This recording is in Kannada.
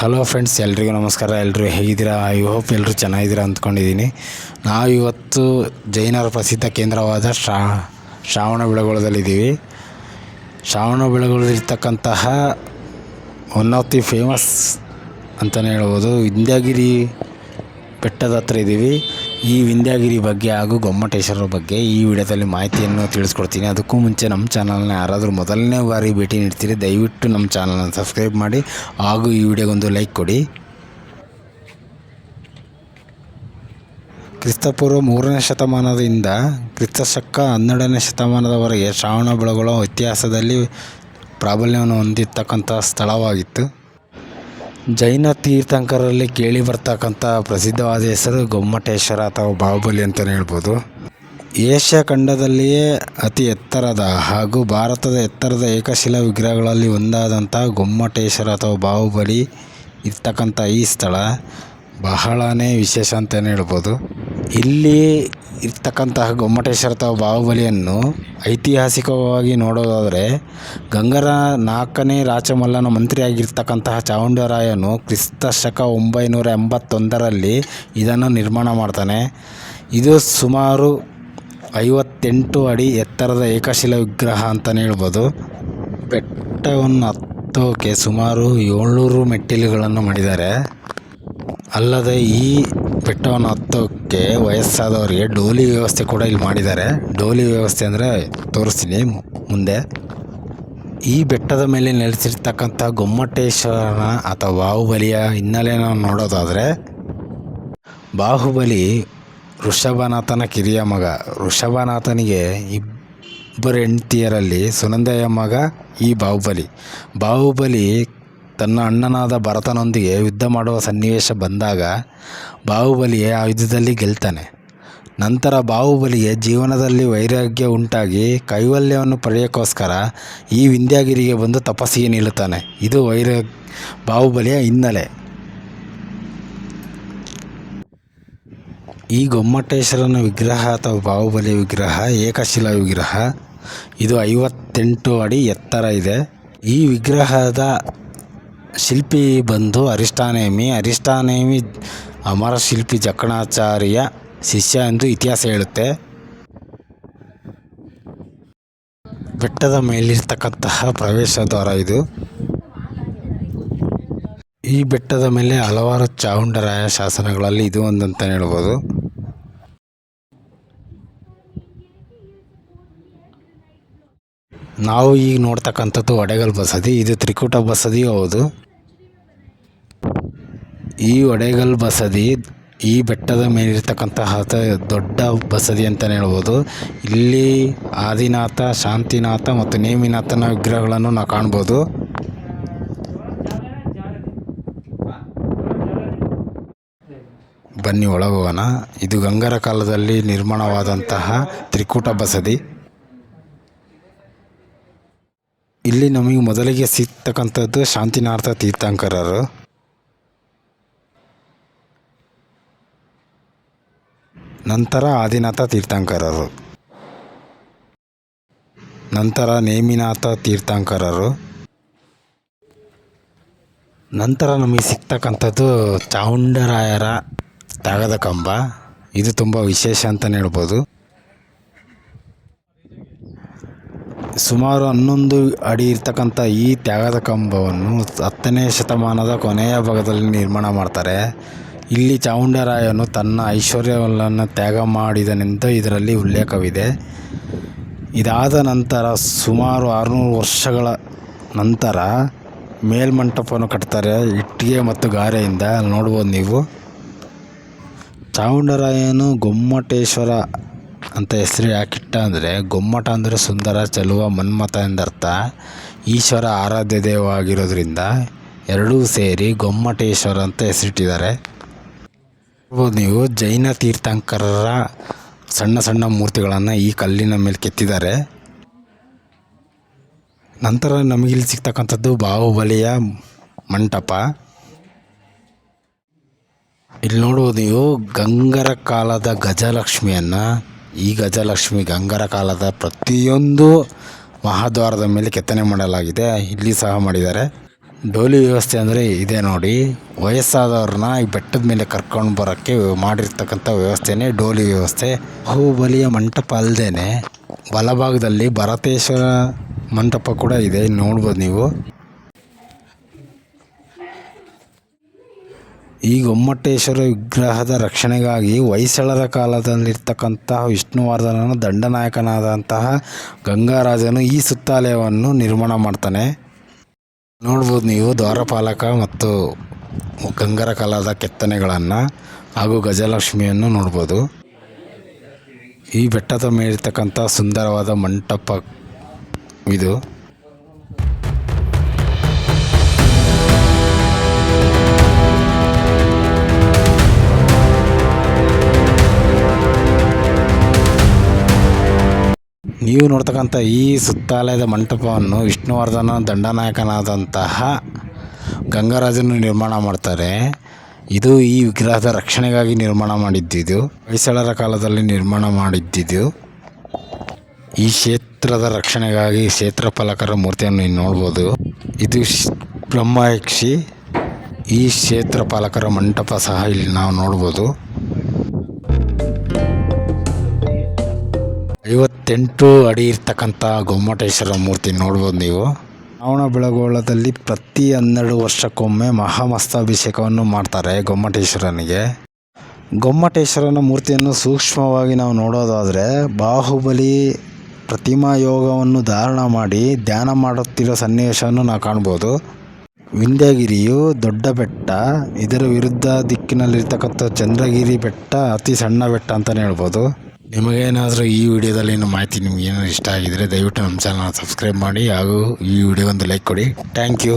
ಹಲೋ ಫ್ರೆಂಡ್ಸ್ ಎಲ್ರಿಗೂ ನಮಸ್ಕಾರ ಎಲ್ಲರೂ ಹೇಗಿದ್ದೀರಾ? ಐ ಹೋಪ್ ಎಲ್ಲರೂ ಚೆನ್ನಾಗಿದ್ದೀರಾ ಅಂದ್ಕೊಂಡಿದ್ದೀನಿ. ನಾವು ಇವತ್ತು ಜೈನರ ಪ್ರಸಿದ್ಧ ಕೇಂದ್ರವಾದ ಶ್ರಾ, ಶ್ರಾವಣ ಬೆಳಗೊಳದಲ್ಲಿದ್ದೀವಿ. ಶ್ರಾವಣ ಬೆಳಗೊಳದಲ್ಲಿರ್ತಕ್ಕಂತಹ ಒನ್ ಆಫ್ ದಿ ಫೇಮಸ್ ಅಂತಲೇ ಹೇಳ್ಬೋದು ವಿಂಧ್ಯಗಿರಿ ಬೆಟ್ಟದ ಹತ್ರ ಇದ್ದೀವಿ. ಈ ವಿಂಧ್ಯಗಿರಿ ಬಗ್ಗೆ ಹಾಗೂ ಗೊಮ್ಮಟೇಶ್ವರ ಬಗ್ಗೆ ಈ ವಿಡಿಯೋದಲ್ಲಿ ಮಾಹಿತಿಯನ್ನು ತಿಳಿಸ್ಕೊಡ್ತೀನಿ. ಅದಕ್ಕೂ ಮುಂಚೆ ನಮ್ಮ ಚಾನಲ್ನ ಯಾರಾದರೂ ಮೊದಲನೇ ಬಾರಿ ಭೇಟಿ ನೀಡ್ತೀರಿ, ದಯವಿಟ್ಟು ನಮ್ಮ ಚಾನಲ್ನ ಸಬ್ಸ್ಕ್ರೈಬ್ ಮಾಡಿ ಹಾಗೂ ಈ ವಿಡಿಯೋಗೊಂದು ಲೈಕ್ ಕೊಡಿ. ಕ್ರಿಸ್ತಪೂರ್ವ ಮೂರನೇ ಶತಮಾನದಿಂದ ಕ್ರಿಸ್ತಶಕ ಹನ್ನೆರಡನೇ ಶತಮಾನದವರೆಗೆ ಶ್ರಾವಣ ಬೆಳಗೊಳ ಇತಿಹಾಸದಲ್ಲಿ ಪ್ರಾಬಲ್ಯವನ್ನು ಹೊಂದಿರ್ತಕ್ಕಂಥ ಸ್ಥಳವಾಗಿತ್ತು. ಜೈನ ತೀರ್ಥಂಕರಲ್ಲಿ ಕೇಳಿ ಬರ್ತಕ್ಕಂಥ ಪ್ರಸಿದ್ಧವಾದ ಹೆಸರು ಗೊಮ್ಮಟೇಶ್ವರ ಅಥವಾ ಬಾಹುಬಲಿ ಅಂತಲೇ ಹೇಳ್ಬೋದು. ಏಷ್ಯಾ ಖಂಡದಲ್ಲಿಯೇ ಅತಿ ಎತ್ತರದ ಹಾಗೂ ಭಾರತದ ಎತ್ತರದ ಏಕಶಿಲಾ ವಿಗ್ರಹಗಳಲ್ಲಿ ಒಂದಾದಂಥ ಗೊಮ್ಮಟೇಶ್ವರ ಅಥವಾ ಬಾಹುಬಲಿ ಇರ್ತಕ್ಕಂಥ ಈ ಸ್ಥಳ. ಬಹಳನೇ ವಿಶೇಷ ಅಂತಲೇ ಹೇಳ್ಬೋದು. ಇಲ್ಲಿ ಇರ್ತಕ್ಕಂತಹ ಗೊಮ್ಮಟೇಶ್ವರ ಬಾಹುಬಲಿಯನ್ನು ಐತಿಹಾಸಿಕವಾಗಿ ನೋಡೋದಾದರೆ ಗಂಗರ ನಾಲ್ಕನೇ ರಾಚಮಲ್ಲನ ಮಂತ್ರಿಯಾಗಿರ್ತಕ್ಕಂತಹ ಚಾವುಂಡರಾಯನು ಕ್ರಿಸ್ತ ಶಕ ಒಂಬೈನೂರ ಎಂಬತ್ತೊಂದರಲ್ಲಿ ಇದನ್ನು ನಿರ್ಮಾಣ ಮಾಡ್ತಾನೆ. ಇದು ಸುಮಾರು ಐವತ್ತೆಂಟು ಅಡಿ ಎತ್ತರದ ಏಕಶಿಲಾ ವಿಗ್ರಹ ಅಂತಲೇ ಹೇಳ್ಬೋದು. ಬೆಟ್ಟವನ್ನು ಹತ್ತೋಕೆ ಸುಮಾರು ಏಳ್ನೂರು ಮೆಟ್ಟಿಲುಗಳನ್ನು ಮಾಡಿದ್ದಾರೆ. ಅಲ್ಲದೆ ಈ ಬೆಟ್ಟವನ್ನು ಹತ್ತೋಕ್ಕೆ ವಯಸ್ಸಾದವರಿಗೆ ಡೋಲಿ ವ್ಯವಸ್ಥೆ ಕೂಡ ಇಲ್ಲಿ ಮಾಡಿದ್ದಾರೆ. ಡೋಲಿ ವ್ಯವಸ್ಥೆ ಅಂದರೆ ತೋರಿಸ್ತೀನಿ ಮುಂದೆ. ಈ ಬೆಟ್ಟದ ಮೇಲೆ ನೆಲೆಸಿರ್ತಕ್ಕಂಥ ಗೊಮ್ಮಟೇಶ್ವರನ ಅಥವಾ ಬಾಹುಬಲಿಯ ಹಿನ್ನೆಲೆಯನ್ನು ನೋಡೋದಾದರೆ, ಬಾಹುಬಲಿ ಋಷಭನಾಥನ ಕಿರಿಯ ಮಗ. ಋಷಭನಾಥನಿಗೆ ಇಬ್ಬರು ಹೆಂಡತಿಯರಲ್ಲಿ ಸುನಂದಯ್ಯ ಮಗ, ಈ ಬಾಹುಬಲಿ. ಬಾಹುಬಲಿ ತನ್ನ ಅಣ್ಣನಾದ ಭರತನೊಂದಿಗೆ ಯುದ್ಧ ಮಾಡುವ ಸನ್ನಿವೇಶ ಬಂದಾಗ ಬಾಹುಬಲಿಯ ಆ ಯುದ್ಧದಲ್ಲಿ ಗೆಲ್ತಾನೆ. ನಂತರ ಬಾಹುಬಲಿಗೆ ಜೀವನದಲ್ಲಿ ವೈರಾಗ್ಯ ಉಂಟಾಗಿ ಕೈವಲ್ಯವನ್ನು ಪಡೆಯೋಕ್ಕೋಸ್ಕರ ಈ ವಿಂಧ್ಯಾಗಿರಿಗೆ ಬಂದು ತಪಸ್ಸಿಗೆ ನಿಲ್ಲುತ್ತಾನೆ. ಇದು ವೈರ, ಬಾಹುಬಲಿಯ ಹಿನ್ನೆಲೆ. ಈ ಗೊಮ್ಮಟೇಶ್ವರನ ವಿಗ್ರಹ ಅಥವಾ ಬಾಹುಬಲಿ ವಿಗ್ರಹ ಏಕಶಿಲಾ ವಿಗ್ರಹ. ಇದು ಐವತ್ತೆಂಟು ಅಡಿ ಎತ್ತರ ಇದೆ. ಈ ವಿಗ್ರಹದ ಶಿಲ್ಪಿ ಬಂದು ಅರಿಷ್ಟಾನೇಮಿ. ಅರಿಷ್ಟಾನೇಮಿ ಅಮರ ಶಿಲ್ಪಿ ಜಕಣಾಚಾರ್ಯ ಶಿಷ್ಯ ಎಂದು ಇತಿಹಾಸ ಹೇಳುತ್ತೆ. ಬೆಟ್ಟದ ಮೇಲಿರ್ತಕ್ಕಂತಹ ಪ್ರವೇಶ ದ್ವಾರ ಇದು. ಈ ಬೆಟ್ಟದ ಮೇಲೆ ಹಲವಾರು ಚಾವುಂಡರಾಯ ಶಾಸನಗಳಲ್ಲಿ ಇದು ಒಂದಂತ ಹೇಳ್ಬೋದು. ನಾವು ಈಗ ನೋಡ್ತಕ್ಕಂಥದ್ದು ಒಡೆಗಲ್ ಬಸದಿ. ಇದು ತ್ರಿಕೂಟ ಬಸದಿಯೂ ಹೌದು. ಈ ಒಡೆಗಲ್ ಬಸದಿ, ಈ ಬೆಟ್ಟದ ಮೇಲಿರ್ತಕ್ಕಂತಹ ದೊಡ್ಡ ಬಸದಿ ಅಂತಲೇ ಹೇಳ್ಬೋದು. ಇಲ್ಲಿ ಆದಿನಾಥ, ಶಾಂತಿನಾಥ ಮತ್ತು ನೇಮಿನಾಥನ ವಿಗ್ರಹಗಳನ್ನು ನಾವು ಕಾಣ್ಬೋದು. ಬನ್ನಿ ಒಳಗೋಗೋಣ. ಇದು ಗಂಗರ ಕಾಲದಲ್ಲಿ ನಿರ್ಮಾಣವಾದಂತಹ ತ್ರಿಕೂಟ ಬಸದಿ. ಇಲ್ಲಿ ನಮಗೆ ಮೊದಲಿಗೆ ಸಿಗ್ತಕ್ಕಂಥದ್ದು ಶಾಂತಿನಾಥ ತೀರ್ಥಂಕರರು. ನಂತರ ಆದಿನಾಥ ತೀರ್ಥಂಕರರು. ನಂತರ ನೇಮಿನಾಥ ತೀರ್ಥಂಕರರು. ನಂತರ ನಮಗೆ ಸಿಗ್ತಕ್ಕಂಥದ್ದು ಚಾವುಂಡರಾಯರ ತ್ಯಾಗದ ಕಂಬ. ಇದು ತುಂಬ ವಿಶೇಷ ಅಂತಲೇ ಹೇಳ್ಬೋದು. ಸುಮಾರು ಹನ್ನೊಂದು ಅಡಿ ಇರ್ತಕ್ಕಂಥ ಈ ತ್ಯಾಗದ ಕಂಬವನ್ನು ಹತ್ತನೇ ಶತಮಾನದ ಕೊನೆಯ ಭಾಗದಲ್ಲಿ ನಿರ್ಮಾಣ ಮಾಡ್ತಾರೆ. ಇಲ್ಲಿ ಚಾಮುಂಡರಾಯನು ತನ್ನ ಐಶ್ವರ್ಯವನ್ನು ತ್ಯಾಗ ಮಾಡಿದನೆಂದು ಇದರಲ್ಲಿ ಉಲ್ಲೇಖವಿದೆ. ಇದಾದ ನಂತರ ಸುಮಾರು ಆರುನೂರು ವರ್ಷಗಳ ನಂತರ ಮೇಲ್ಮಂಟಪವನ್ನು ಕಟ್ತಾರೆ ಇಟ್ಟಿಗೆ ಮತ್ತು ಗಾರೆಯಿಂದ. ಅಲ್ಲಿ ನೋಡ್ಬೋದು ನೀವು. ಚಾಮುಂಡರಾಯನು ಗೊಮ್ಮಟೇಶ್ವರ ಅಂತ ಹೆಸರು ಯಾಕಿಟ್ಟ ಅಂದರೆ, ಗೊಮ್ಮಟ ಅಂದರೆ ಸುಂದರ, ಚೆಲುವ, ಮನ್ಮಥ ಎಂದರ್ಥ. ಈಶ್ವರ ಆರಾಧ್ಯ ದೇವ ಆಗಿರೋದ್ರಿಂದ ಎರಡೂ ಸೇರಿ ಗೊಮ್ಮಟೇಶ್ವರ ಅಂತ ಹೆಸರಿಟ್ಟಿದ್ದಾರೆ. ನೀವು ಜೈನ ತೀರ್ಥಂಕರರ ಸಣ್ಣ ಸಣ್ಣ ಮೂರ್ತಿಗಳನ್ನು ಈ ಕಲ್ಲಿನ ಮೇಲೆ ಕೆತ್ತಿದ್ದಾರೆ. ನಂತರ ನಮಗಿಲ್ಲಿ ಸಿಗ್ತಕ್ಕಂಥದ್ದು ಬಾಹುಬಲಿಯ ಮಂಟಪ. ಇಲ್ಲಿ ನೋಡುವುದು ನೀವು ಗಂಗರ ಕಾಲದ ಗಜಲಕ್ಷ್ಮಿಯನ್ನು, ಈ ಗಜಲಕ್ಷ್ಮಿ ಗಂಗರ ಕಾಲದ ಪ್ರತಿಯೊಂದು ಮಹಾದ್ವಾರದ ಮೇಲೆ ಕೆತ್ತನೆ ಮಾಡಲಾಗಿದೆ. ಇಲ್ಲಿ ಸಹ ಮಾಡಿದ್ದಾರೆ. ಡೋಲಿ ವ್ಯವಸ್ಥೆ ಅಂದರೆ ಇದೆ ನೋಡಿ. ವಯಸ್ಸಾದವ್ರನ್ನ ಈ ಬೆಟ್ಟದ ಮೇಲೆ ಕರ್ಕೊಂಡು ಬರೋಕ್ಕೆ ಮಾಡಿರ್ತಕ್ಕಂಥ ವ್ಯವಸ್ಥೆನೇ ಡೋಲಿ ವ್ಯವಸ್ಥೆ. ಬಾಹುಬಲಿಯ ಮಂಟಪ ಅಲ್ಲದೆ ಬಲಭಾಗದಲ್ಲಿ ಭರತೇಶ್ವರ ಮಂಟಪ ಕೂಡ ಇದೆ. ನೋಡ್ಬೋದು ನೀವು. ಈ ಗೊಮ್ಮಟೇಶ್ವರ ವಿಗ್ರಹದ ರಕ್ಷಣೆಗಾಗಿ ಹೊಯ್ಸಳರ ಕಾಲದಲ್ಲಿರ್ತಕ್ಕಂತಹ ವಿಷ್ಣುವರ್ಧನನ ದಂಡನಾಯಕನಾದಂತಹ ಗಂಗಾರಾಜನು ಈ ಸುತ್ತಾಲಯವನ್ನು ನಿರ್ಮಾಣ ಮಾಡ್ತಾನೆ. ನೋಡ್ಬೋದು ನೀವು ದ್ವಾರಪಾಲಕ ಮತ್ತು ಗಂಗರ ಕಾಲದ ಕೆತ್ತನೆಗಳನ್ನು ಹಾಗೂ ಗಜಲಕ್ಷ್ಮಿಯನ್ನು ನೋಡ್ಬೋದು. ಈ ಬೆಟ್ಟದ ಮೇಲಿರ್ತಕ್ಕಂಥ ಸುಂದರವಾದ ಮಂಟಪ ಇದು. ನೀವು ನೋಡ್ತಕ್ಕಂಥ ಈ ಸುತ್ತಾಲಯದ ಮಂಟಪವನ್ನು ವಿಷ್ಣುವರ್ಧನ ದಂಡನಾಯಕನಾದಂತಹ ಗಂಗರಾಜನು ನಿರ್ಮಾಣ ಮಾಡ್ತಾರೆ. ಇದು ಈ ವಿಗ್ರಹದ ರಕ್ಷಣೆಗಾಗಿ ನಿರ್ಮಾಣ ಮಾಡಿದ್ದಿದ್ದು ಹೊಯ್ಸಳರ ಕಾಲದಲ್ಲಿ ನಿರ್ಮಾಣ ಮಾಡಿದ್ದಿದ್ದು ಈ ಕ್ಷೇತ್ರದ ರಕ್ಷಣೆಗಾಗಿ ಕ್ಷೇತ್ರ ಫಲಕರ ಮೂರ್ತಿಯನ್ನು ನೋಡ್ಬೋದು. ಇದು ಬ್ರಹ್ಮಯಕ್ಷಿ ಈ ಕ್ಷೇತ್ರ ಪಾಲಕರ ಮಂಟಪ ಸಹ ಇಲ್ಲಿ ನಾವು ನೋಡ್ಬೋದು. ಐವತ್ತೆಂಟು ಅಡಿ ಇರ್ತಕ್ಕಂಥ ಗೊಮ್ಮಟೇಶ್ವರ ಮೂರ್ತಿ ನೋಡ್ಬೋದು ನೀವು. ಶ್ರಾವಣ ಬೆಳಗೊಳದಲ್ಲಿ ಪ್ರತಿ ಹನ್ನೆರಡು ವರ್ಷಕ್ಕೊಮ್ಮೆ ಮಹಾಮಸ್ತಾಭಿಷೇಕವನ್ನು ಮಾಡ್ತಾರೆ ಗೊಮ್ಮಟೇಶ್ವರನಿಗೆ. ಗೊಮ್ಮಟೇಶ್ವರನ ಮೂರ್ತಿಯನ್ನು ಸೂಕ್ಷ್ಮವಾಗಿ ನಾವು ನೋಡೋದಾದರೆ ಬಾಹುಬಲಿ ಪ್ರತಿಮಾ ಯೋಗವನ್ನು ಧಾರಣ ಮಾಡಿ ಧ್ಯಾನ ಮಾಡುತ್ತಿರೋ ಸನ್ನಿವೇಶವನ್ನು ನಾವು ಕಾಣ್ಬೋದು. ವಿಂಧ್ಯಗಿರಿಯು ದೊಡ್ಡ ಬೆಟ್ಟ, ಇದರ ವಿರುದ್ಧ ದಿಕ್ಕಿನಲ್ಲಿರ್ತಕ್ಕಂಥ ಚಂದ್ರಗಿರಿ ಬೆಟ್ಟ, ಅತಿ ಸಣ್ಣ ಬೆಟ್ಟ ಅಂತಲೇ ಹೇಳ್ಬೋದು. ನಿಮಗೇನಾದರೂ ಈ ವಿಡಿಯೋದಲ್ಲಿ ಏನು ಮಾಹಿತಿ ನಿಮಗೇನು ಇಷ್ಟ ಆಗಿದರೆ ದಯವಿಟ್ಟು ನಮ್ಮ ಚಾನಲ್ ಸಬ್ಸ್ಕ್ರೈಬ್ ಮಾಡಿ ಹಾಗೂ ಈ ವಿಡಿಯೋ ಒಂದು ಲೈಕ್ ಕೊಡಿ. Thank you